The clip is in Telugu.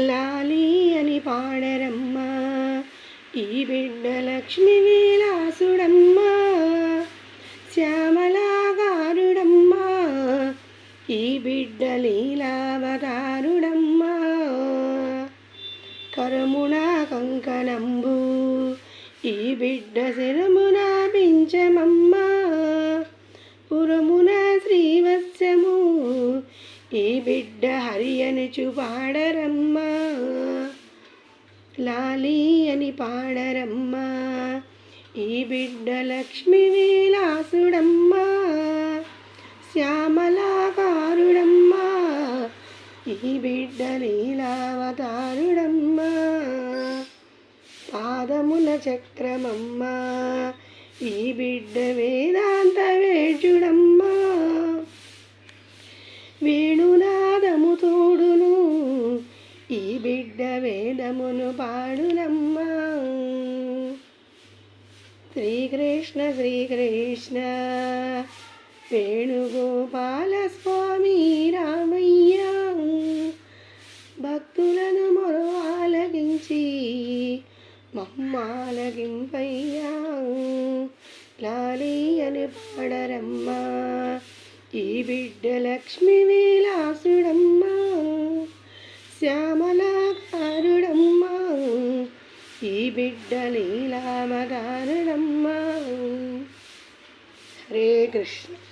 లాలి అని పాడరమ్మా. ఈ బిడ్డ లక్ష్మి విలాసుడమ్మా. శ్యామలాగారుడమ్మా. ఈ బిడ్డ లీలావతారుడమ్మా. కరుముణ కంకణంబు. ఈ బిడ్డ శరమున పించమమ్మా ఈ బిడ్డ హరి అని పాడరమ్మా లాలి అని పాడరమ్మా. ఈ బిడ్డ లక్ష్మి విలాసుడమ్మా. శ్యామలాకారుడమ్మా. ఈ బిడ్డ లీలావతారుడమ్మా. పాదముల చక్రమమ్మా. ఈ బిడ్డ వేదాంత వేజుడమ్మా వేదమును పాడునమ్మా. శ్రీకృష్ణ శ్రీకృష్ణ. వేణుగోపాల స్వామి రామయ్య. భక్తులను మరోలగించి మమ్మాలగింపయ్యా. లాలి అని పాడరమ్మా. ఈ బిడ్డ లక్ష్మి వేలా ఈ బిడ్డ లీలామగారుడమ్మా హరే కృష్ణ